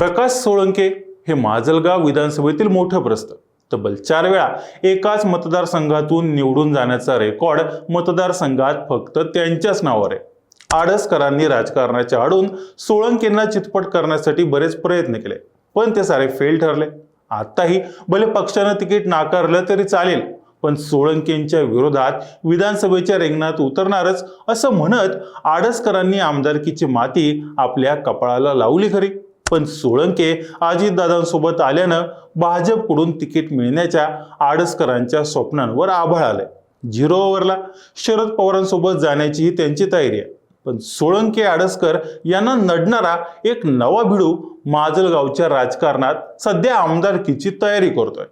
प्रकाश सोळंके हे माजलगाव विधानसभेतील मोठं प्रस्त तब्बल चार वेळा एकाच मतदारसंघातून निवडून जाण्याचा रेकॉर्ड मतदारसंघात फक्त त्यांच्याच नावावर आहे. आडसकरांनी राजकारणाच्या आडून सोळंकेंना चितपट करण्यासाठी बरेच प्रयत्न केले पण ते सारे फेल ठरले. आताही भले पक्षानं तिकीट नाकारलं तरी चालेल पण सोळंकेंच्या विरोधात विधानसभेच्या रिंगणात उतरणारच असं म्हणत आडसकरांनी आमदारकीची माती आपल्या कपाळाला लावली खरी. पण सोळंके अजितदादांसोबत आल्यानं भाजपकडून तिकीट मिळण्याच्या आडसकरांच्या स्वप्नांवर आभाळ आलंय. झिरो ओव्हरला शरद पवारांसोबत जाण्याचीही त्यांची तयारी आहे. पण सोळंके आडसकर यांना नडणारा एक नवा भिडू माजलगावच्या राजकारणात सध्या आमदारकीची तयारी करतोय.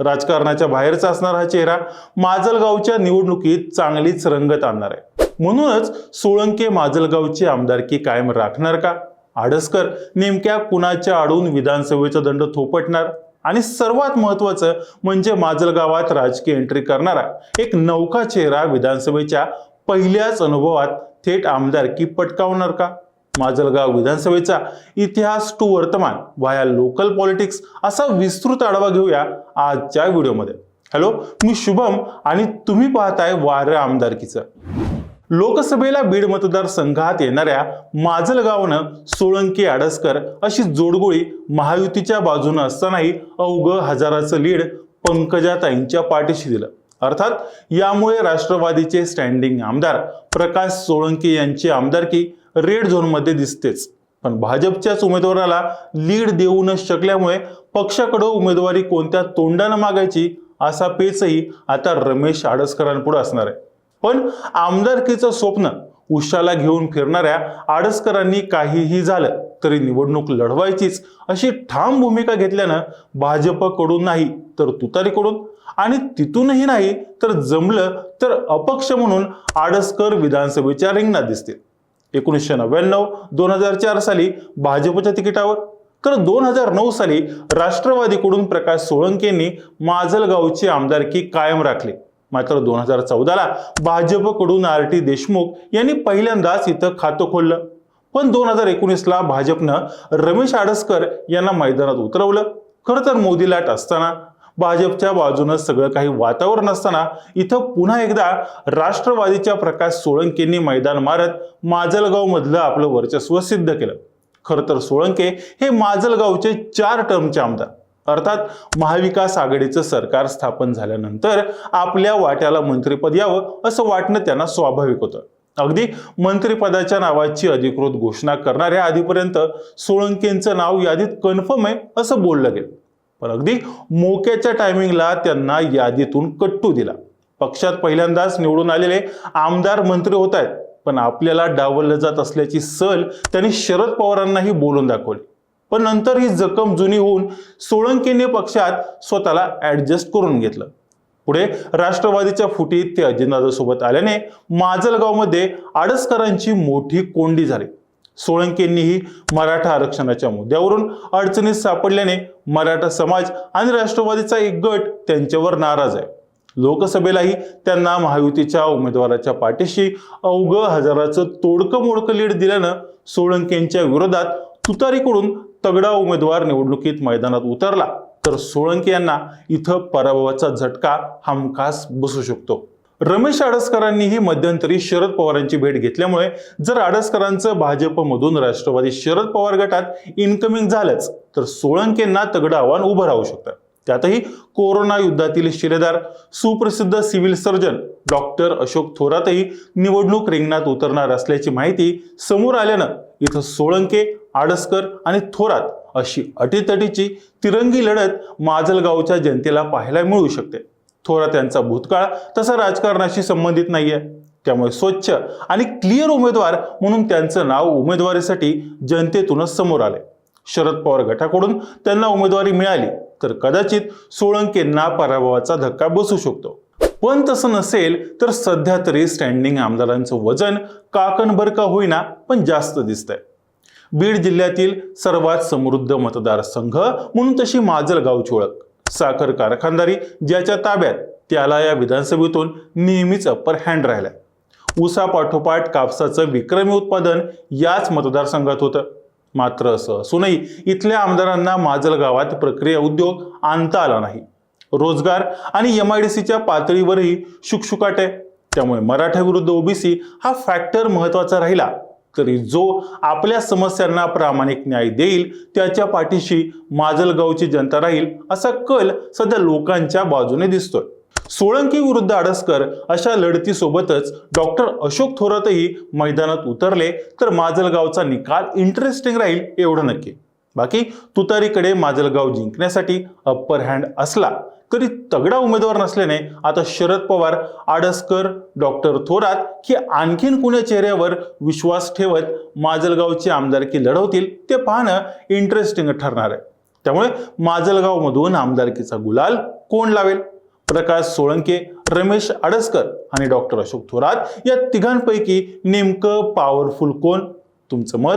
राजकारणाच्या बाहेरचा असणारा हा चेहरा माजलगावच्या निवडणुकीत चांगलीच रंगत आणणार आहे. म्हणूनच सोळंके माजलगावची आमदारकी कायम राखणार का? आडसकर नेमक्या कुणाच्या आडून विधानसभेचा दंड थोपटणार? आणि सर्वात महत्वाचं म्हणजे माजलगावात राजकीय एंट्री करणारा एक नौका चेहरा विधानसभेच्या पहिल्याच अनुभवात थेट आमदारकी पटकावणार का? माजलगाव विधानसभेचा इतिहास टू वर्तमान वाया लोकल पॉलिटिक्स असा विस्तृत आढावा घेऊया आजच्या व्हिडिओमध्ये. हॅलो मी शुभम आणि तुम्ही पाहताय वारं आमदारकीचं. लोकसभेला बीड मतदारसंघात येणाऱ्या माजलगावनं सोळंकी आडसकर अशी जोडगोळी महायुतीच्या बाजूनं असतानाही अवघं हजाराचं लीड पंकजाताईंच्या पाठीशी दिलं. अर्थात यामुळे राष्ट्रवादीचे स्टँडिंग आमदार प्रकाश सोळंके यांची आमदारकी रेड झोनमध्ये दिसतेच. पण भाजपच्याच उमेदवाराला लीड देऊ न शकल्यामुळे पक्षाकडं उमेदवारी कोणत्या तोंडानं मागायची असा पेचही आता रमेश आडसकरांपुढे असणार आहे. पण आमदारकीचं स्वप्न उशाला घेऊन फिरणाऱ्या आडसकरांनी काहीही झालं तरी निवडणूक लढवायचीच अशी ठाम भूमिका घेतल्यानं भाजपकडून नाही तर तुतारीकडून आणि तिथूनही नाही तर जमलं तर अपक्ष म्हणून आडसकर विधानसभेच्या रिंगणात दिसतील. एकोणीसशे नव्याण्णव दोन हजार चार साली भाजपच्या तिकिटावर तर दोन हजार नऊ साली राष्ट्रवादीकडून प्रकाश सोळंकेंनी माजलगावची आमदारकी कायम राखली. मात्र दोन हजार चौदाला भाजपकडून आर टी देशमुख यांनी पहिल्यांदाच इथं खातं खोललं. पण दोन हजार एकोणीसला भाजपनं रमेश आडसकर यांना मैदानात उतरवलं. खरं तर मोदी लाट असताना भाजपच्या बाजूनं सगळं काही वातावरण असताना इथं पुन्हा एकदा राष्ट्रवादीच्या प्रकाश सोळंकेंनी मैदान मारत माजलगावमधलं आपलं वर्चस्व सिद्ध केलं. खरं तर सोळंके हे माजलगावचे चार टर्मचे आमदार. अर्थात महाविकास आघाडीचं सरकार स्थापन झाल्यानंतर आपल्या वाट्याला मंत्रिपद यावं असं वाटणं त्यांना स्वाभाविक होतं. अगदी मंत्रिपदाच्या नावाची अधिकृत घोषणा करणाऱ्या आधीपर्यंत सोळंकेंचं नाव यादीत कन्फर्म आहे असं बोललं गेलं. पण अगदी मोक्याच्या टायमिंगला त्यांना यादीतून कट्टू दिला. पक्षात पहिल्यांदाच निवडून आलेले आमदार मंत्री होत आहेत पण आपल्याला डावललं जात असल्याची सल त्यांनी शरद पवारांनाही बोलून दाखवली. पण नंतर ही जखम जुनी होऊन सोळंकीने पक्षात स्वतःला ऍडजस्ट करून घेतलं. पुढे राष्ट्रवादीच्या फुटीत ते अजितदादासोबत आल्याने माजलगावमध्ये आडसकरांची मोठी कोंडी झाली. सोळंकेंनीही मराठा आरक्षणाच्या मुद्द्यावरून अडचणीत सापडल्याने मराठा समाज आणि राष्ट्रवादीचा एक गट त्यांच्यावर नाराज आहे. लोकसभेलाही त्यांना महायुतीच्या उमेदवाराच्या पाठीशी अवघं हजाराचं तोडकं मोडकं लीड दिल्यानं सोळंकेंच्या विरोधात तुतारीकडून तगडा उमेदवार निवडणुकीत मैदानात उतरला तर सोळंके यांना इथं पराभवाचा झटका हमखास बसू शकतो. रमेश आडसकरांनीही मध्यंतरी शरद पवारांची भेट घेतल्यामुळे जर आडसकरांचं भाजपमधून राष्ट्रवादी शरद पवार गटात इन्कमिंग झालंच तर सोळंकेंना तगडं आव्हान उभं राहू शकतं. त्यातही कोरोना युद्धातील शिलेदार सुप्रसिद्ध सिव्हिल सर्जन डॉक्टर अशोक थोरातही निवडणूक रिंगणात उतरणार असल्याची माहिती समोर आल्यानं इथं सोळंके आडसकर आणि थोरात अशी अटीतटीची तिरंगी लढत माजलगावच्या जनतेला पाहायला मिळू शकते. थोरात यांचा भूतकाळ तसा राजकारणाशी संबंधित नाहीये. त्यामुळे स्वच्छ आणि क्लिअर उमेदवार म्हणून त्यांचं नाव उमेदवारीसाठी जनतेतूनच समोर आले शरद पवार गटाकडून त्यांना उमेदवारी मिळाली तर कदाचित सोळंकेंना पराभवाचा धक्का बसू शकतो. पण तसं नसेल तर सध्या तरी स्टँडिंग आमदारांचं वजन काकणभर का होईना पण जास्त दिसतंय. बीड जिल्ह्यातील सर्वात समृद्ध मतदारसंघ म्हणून तशी माजलगावची ओळख. साखर कारखानदारी ज्याच्या ताब्यात त्याला या विधानसभेतून नेहमीच अप्पर हँड राहिला ऊसापाठोपाठ कापसाचं विक्रमी उत्पादन याच मतदारसंघात होतं. मात्र असं असूनही इथल्या आमदारांना माजलगावात प्रक्रिया उद्योग आणता आला नाही. रोजगार आणि एम आय डी सीच्या पातळीवरही शुकशुकाट आहे. त्यामुळे मराठा विरुद्ध ओबीसी हा फॅक्टर महत्त्वाचा राहिला. तरी जो आपल्या समस्यांना प्रामाणिक न्याय देईल त्याच्या पाठीशी माजलगावची जनता राहील असा कल सध्या लोकांच्या बाजूने दिसतोय. सोळंकी विरुद्ध आडसकर अशा लढतीसोबतच डॉक्टर अशोक थोरातही मैदानात उतरले तर माजलगावचा निकाल इंटरेस्टिंग राहील एवढं नक्की. बाकी तुतारीकडे माजलगाव जिंकण्यासाठी अप्पर हँड असला. तरी तगडा उमेदवार नसल्याने आता शरद पवार आडसकर डॉक्टर थोरात की आणखीन कुण्या चेहऱ्यावर विश्वास ठेवत माजलगावची आमदारकी लढवतील ते पाहणं इंटरेस्टिंग ठरणार आहे. त्यामुळे माजलगावमधून आमदारकीचा गुलाल कोण लावेल? प्रकाश सोळंके रमेश आडसकर आणि डॉक्टर अशोक थोरात या तिघांपैकी नेमकं पॉवरफुल कोण? तुमचं मत